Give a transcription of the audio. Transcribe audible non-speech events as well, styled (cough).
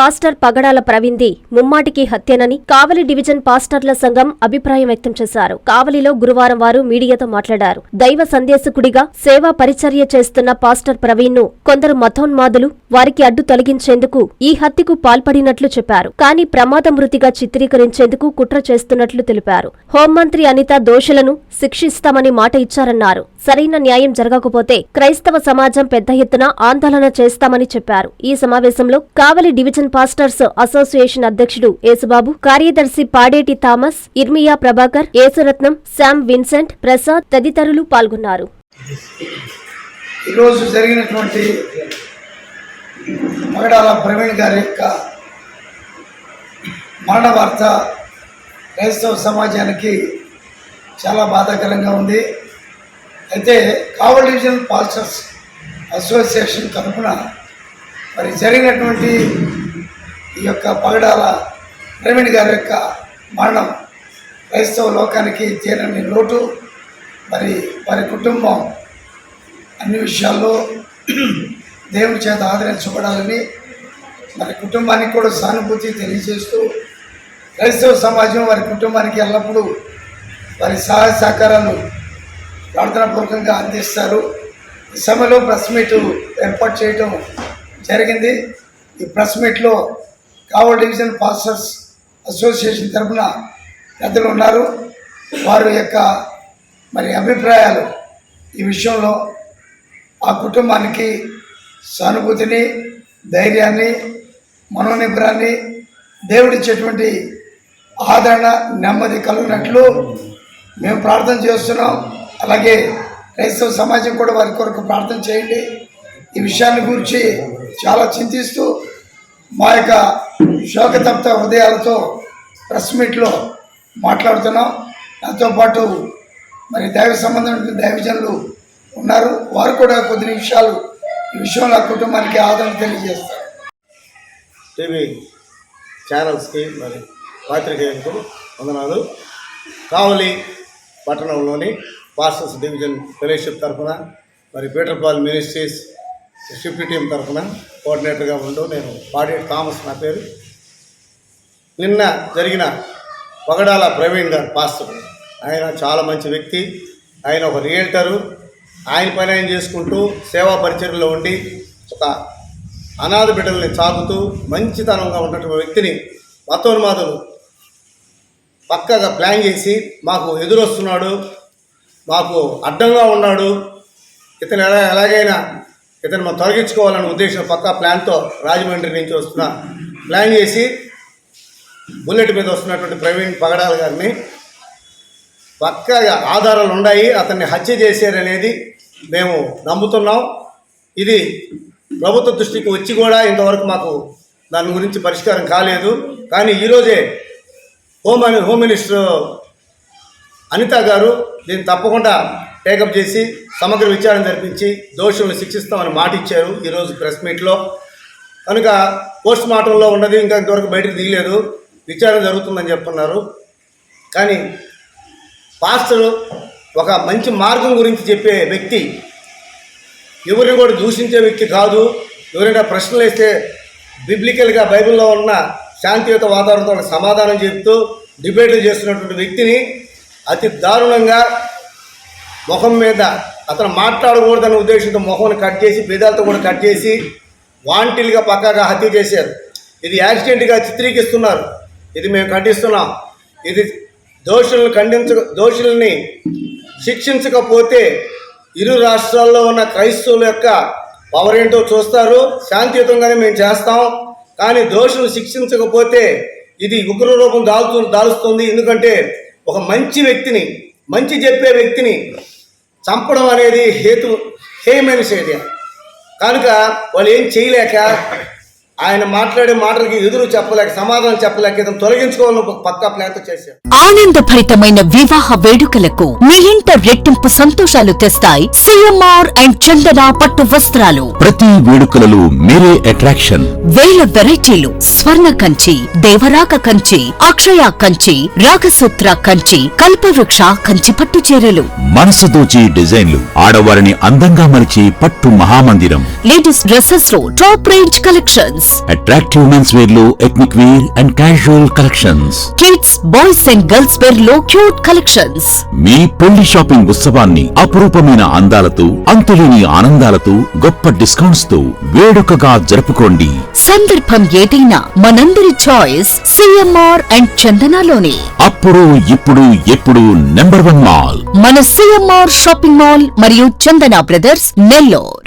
Pastor పగడాల ప్రవీణ్ది ముమ్మాటికి హత్యనని కావలి division పాస్టర్ల సంఘం అభిప్రాయం వ్యక్తం చేశారు. కావలిలో గురువారం వారు మీడియాతో మాట్లాడారు. దైవ సందేశకుడిగా సేవా పరిచర్య చేస్తున్న పాస్టర్ ప్రవీణ్ను కొందరు మతోన్మాదులు వారికి అడ్డు తొలగించేందుకు ఈ హత్యకు పాల్పడినట్లు చెప్పారు. కానీ ప్రమాద మృతిగా చిత్రీకరించేందుకు కుట్ర చేస్తున్నట్లు తెలిపారు. హోంమంత్రి అనిత దోషులను శిక్షిస్తామని మాట ఇచ్చారన్నారు. సరైన న్యాయం జరగకపోతే క్రైస్తవ సమాజం పెద్ద ఎత్తున ఆందోళన చేస్తామని చెప్పారు. ఈ సమావేశంలో కావలి డివిజన్ పాస్టర్స్ అసోసియేషన్ అధ్యక్షుడు యేసుబాబు కార్యదర్శి పాడేటి థామస్ ఇర్మియా ప్రభాకర్ యేసురత్నం శామ్ విన్సెంట్ ప్రసాద్ తదితరులు పాల్గొన్నారు. ఈరోజు జరిగినటువంటి మగడాల ప్రవీణ్ గారి యొక్క మరణ వార్త క్రైస్తవ సమాజానికి చాలా బాధాకరంగా ఉంది. అయితే కావల్ డివిజన్ పాస్టర్స్ అసోసియేషన్ తరఫున మరి జరిగినటువంటి ఈ యొక్క పగడాల ప్రవీణ్ గారి యొక్క మరణం క్రైస్తవ లోకానికి చేరని లోటు. మరి వారి కుటుంబం అన్ని విషయాల్లో (clears throat) దేవుని చేత ఆదరించబడాలని మరి కుటుంబానికి కూడా సానుభూతి తెలియజేస్తూ క్రైస్తవ సమాజం వారి కుటుంబానికి ఎల్లప్పుడూ వారి సహాయ సహకారాలు ప్రార్థనాపూర్వకంగా అందిస్తారు. ఈ సమయంలో ప్రెస్ మీట్ ఏర్పాటు చేయడం జరిగింది. ఈ ప్రెస్ మీట్లో కావల్ డివిజన్ పాస్టర్స్ అసోసియేషన్ తరఫున పెద్దలు ఉన్నారు. వారి యొక్క మరి అభిప్రాయాలు ఈ విషయంలో ఆ కుటుంబానికి సానుభూతిని ధైర్యాన్ని మనోనిబ్బరాన్ని దేవుడిచ్చేటువంటి ఆదరణ నెమ్మది కలుగునట్లు మేము ప్రార్థన చేస్తున్నాం. అలాగే క్రైస్తవ సమాజం కూడా వారి కొరకు ప్రార్థన చేయండి. ఈ విషయాన్ని గురించి చాలా చింతిస్తూ మా యొక్క శోకతప్త హృదయాలతో ప్రెస్ మీట్లో మాట్లాడుతున్నాం. దాంతోపాటు పాటు మరి దైవ సంబంధమైన దైవజనులు ఉన్నారు. వారు కూడా కొద్ది నిమిషాలు ఈ విషయంలో కుటుంబానికి ఆదరణ తెలియజేస్తారు. టీవీ ఛానల్స్కి మరి పాత్రికేయులకు వందనాలు. కావలి పట్టణంలోని పాస్టర్స్ డివిజన్ ఫెలోషిప్ తరఫున మరి పీటర్పాల్ మినిస్ట్రీస్ షిఫ్ట్ టీం తరఫున కోఆర్డినేటర్గా ఉంటూ నేను పాడి థామస్ నా పేరు. నిన్న జరిగిన పగడాల ప్రవీణ్ గారు పాస్టర్ ఆయన చాలా మంచి వ్యక్తి. ఆయన ఒక రియల్టరు. ఆయన పని ఆయన చేసుకుంటూ సేవా పరిచర్లో ఉండి ఒక అనాథ బిడ్డల్ని చాకుతూ మంచితనంగా ఉన్నటువంటి వ్యక్తిని మతోన్మాదులు పక్కగా ప్లాన్ చేసి మాకు ఎదురొస్తున్నాడు మాకు అడ్డంగా ఉన్నాడు. ఇతను ఎలా ఎలాగైనా ఇతను మనం తొలగించుకోవాలనే ఉద్దేశం పక్కా ప్లాన్తో రాజమండ్రి నుంచి వస్తున్న ప్లాన్ చేసి బుల్లెట్ మీద వస్తున్నటువంటి ప్రవీణ్ పగడాల గారిని పక్కాగా ఆధారాలు ఉన్నాయి అతన్ని హత్య చేశారనేది మేము నమ్ముతున్నాం. ఇది ప్రభుత్వ దృష్టికి వచ్చి కూడా ఇంతవరకు మాకు దాని గురించి పరిష్కారం కాలేదు. కానీ ఈరోజే హోమ్ హోమ్ మినిస్టర్ అనిత గారు దీన్ని తప్పకుండా టేకప్ చేసి సమగ్ర విచారణ జరిపించి దోషులను శిక్షిస్తామని మాట ఇచ్చారు ఈరోజు ప్రెస్ మీట్లో. కనుక పోస్ట్ మార్టంలో ఉన్నది ఇంకా ఇంతవరకు బయటకు దిగలేదు. విచారణ జరుగుతుందని చెప్తున్నారు. కానీ పాస్టర్ ఒక మంచి మార్గం గురించి చెప్పే వ్యక్తి ఎవరిని కూడా దూషించే వ్యక్తి కాదు. ఎవరైనా ప్రశ్నలు వేస్తే బిబ్లికల్గా బైబిల్లో ఉన్న శాంతియుత వాతావరణంతో సమాధానం చెప్తూ డిబేట్లు చేస్తున్నటువంటి వ్యక్తిని అతి దారుణంగా ముఖం మీద అతను మాట్లాడకూడదన్న ఉద్దేశంతో ముఖం కట్ చేసి బేదాలతో కూడా కట్ చేసి వాంటిల్గా పక్కాగా హత్య చేశారు. ఇది యాక్సిడెంట్గా చిత్రీకరిస్తున్నారు. ఇది మేము ఖండిస్తున్నాం. ఇది దోషులను ఖండించ దోషుల్ని శిక్షించకపోతే ఇరు రాష్ట్రాల్లో ఉన్న క్రైస్తవుల యొక్క పవర్ ఏంటో చూస్తారు. శాంతియుతంగానే మేము చేస్తాం. కానీ దోషులు శిక్షించకపోతే ఇది ఉగ్ర రూపం దాల్చు దాలుస్తుంది. ఎందుకంటే ఒక మంచి వ్యక్తిని మంచి చెప్పే వ్యక్తిని చంపడం అనేది హేతు హేమైన చర్య కనుక వాళ్ళు ఏం చేయలేక ఆయన మాట్లాడే మాటలకి ఎదురు చెప్పలేక సమాధానం చెప్పలేక ఇతను తొలగించుకోవాలని ఒక పక్కా ప్లాన్తో చేశారు. ఆనందభరితమైన వివాహ వేడుకలకు మీ ఇంట రెట్టింపు సంతోషాలు తెస్తాయి సిఎంఆర్ అండ్ చందన పట్టు వస్త్రాలు. ప్రతి వేడుకలలో మీరే అట్రాక్షన్ వేల వెరైటీలు స్వర్ణ కంచి దేవరాక కంచి అక్షయ కంచి రాగసూత్ర కంచి కల్పవృక్ష కంచి పట్టు చీరలు. మనసు దోచి డిజైన్లు ఆడవారిని అందంగా మలిచి పట్టు మహామందిరం. Ladies డ్రెస్సెస్లో top range collections. Attractive men's వేర్లో ethnic wear and casual collections kids boys and girls వేర్లో cute collections మీ పెళ్ళి షాపింగ్ ఉత్సవాన్ని అపురూపమైన అందాలతో అంతులేని ఆనందాలతో గొప్ప డిస్కౌంట్స్తో వేడుకగా జరుపుకోండి. సందర్భం ఏదైనా మనందరి చాయిస్ సిఎంఆర్ అండ్ చందనాలోనే అప్పుడు ఇప్పుడు ఎప్పుడు నెంబర్ వన్ మాల్ మన సిఎంఆర్ షాపింగ్ మాల్ మరియు Chandana brothers Nellore